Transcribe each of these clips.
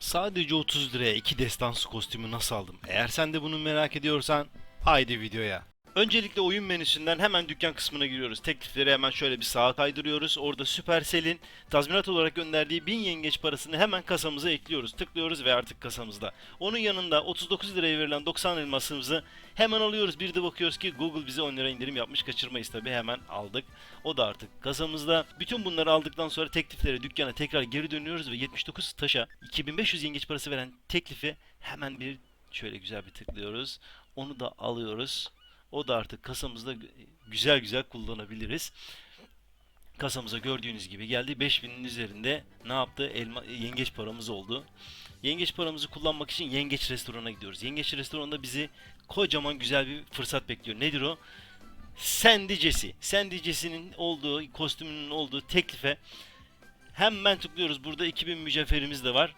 Sadece 30 liraya iki destansı kostümü nasıl aldım? Eğer sen de bunu merak ediyorsan haydi videoya. Öncelikle oyun menüsünden hemen dükkan kısmına giriyoruz. Teklifleri hemen şöyle bir sağa kaydırıyoruz. Orada Supercell'in tazminat olarak gönderdiği 1000 yengeç parasını hemen kasamıza ekliyoruz. Tıklıyoruz ve artık kasamızda. Onun yanında 39 liraya verilen 90 elmasımızı hemen alıyoruz. Bir de bakıyoruz ki Google bize 10 lira indirim yapmış. Kaçırmayız tabi hemen aldık. O da artık kasamızda. Bütün bunları aldıktan sonra tekliflere dükkana tekrar geri dönüyoruz ve 79 taşa 2500 yengeç parası veren teklifi hemen bir şöyle güzel bir tıklıyoruz. Onu da alıyoruz. O da artık kasamızda güzel güzel kullanabiliriz. Kasamıza gördüğünüz gibi geldi. 5000'in üzerinde ne yaptı? Elma, yengeç paramız oldu. Yengeç paramızı kullanmak için Yengeç Restoran'a gidiyoruz. Yengeç Restoran'da bizi kocaman güzel bir fırsat bekliyor. Nedir o? Sandy Jesse'nin olduğu, kostümünün olduğu teklife hemen tıklıyoruz. Burada 2000 mücevherimiz de var.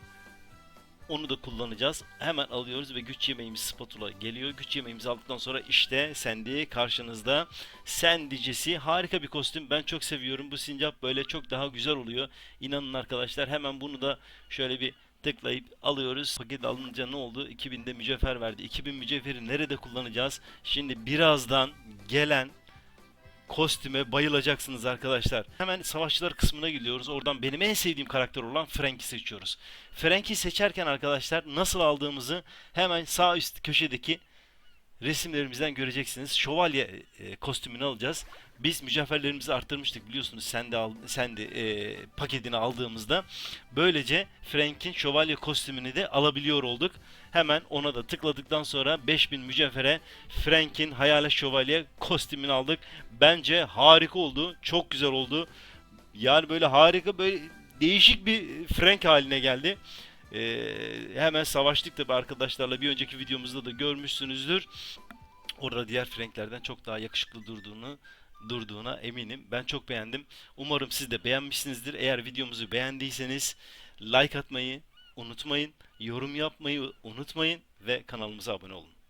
Onu da kullanacağız. Hemen alıyoruz ve güç yemeğimiz spatula geliyor. Güç yemeğimizi aldıktan sonra işte Sandy karşınızda. Sandy Jesse harika bir kostüm. Ben çok seviyorum. Bu sincap böyle çok daha güzel oluyor. İnanın arkadaşlar hemen bunu da şöyle bir tıklayıp alıyoruz. Paket alınca ne oldu? 2000'de mücevher verdi. 2000 mücevheri nerede kullanacağız? Şimdi birazdan gelen kostüme bayılacaksınız arkadaşlar. Hemen savaşçılar kısmına gidiyoruz. Oradan benim en sevdiğim karakter olan Frank'i seçiyoruz. Frank'i seçerken arkadaşlar nasıl aldığımızı hemen sağ üst köşedeki resimlerimizden göreceksiniz. Şövalye e, kostümünü alacağız. Biz mücevherlerimizi arttırmıştık biliyorsunuz sen de, al, sen de e, paketini aldığımızda. Böylece Frank'in şövalye kostümünü de alabiliyor olduk. Hemen ona da tıkladıktan sonra 5000 mücevhere Frank'in hayalet şövalye kostümünü aldık. Bence harika oldu. Çok güzel oldu. Yani böyle harika böyle değişik bir Frank haline geldi. Ee, hemen savaştık tabi arkadaşlarla bir önceki videomuzda da görmüşsünüzdür. Orada diğer Franklerden çok daha yakışıklı durduğunu durduğuna eminim. Ben çok beğendim. Umarım siz de beğenmişsinizdir. Eğer videomuzu beğendiyseniz like atmayı unutmayın, yorum yapmayı unutmayın ve kanalımıza abone olun.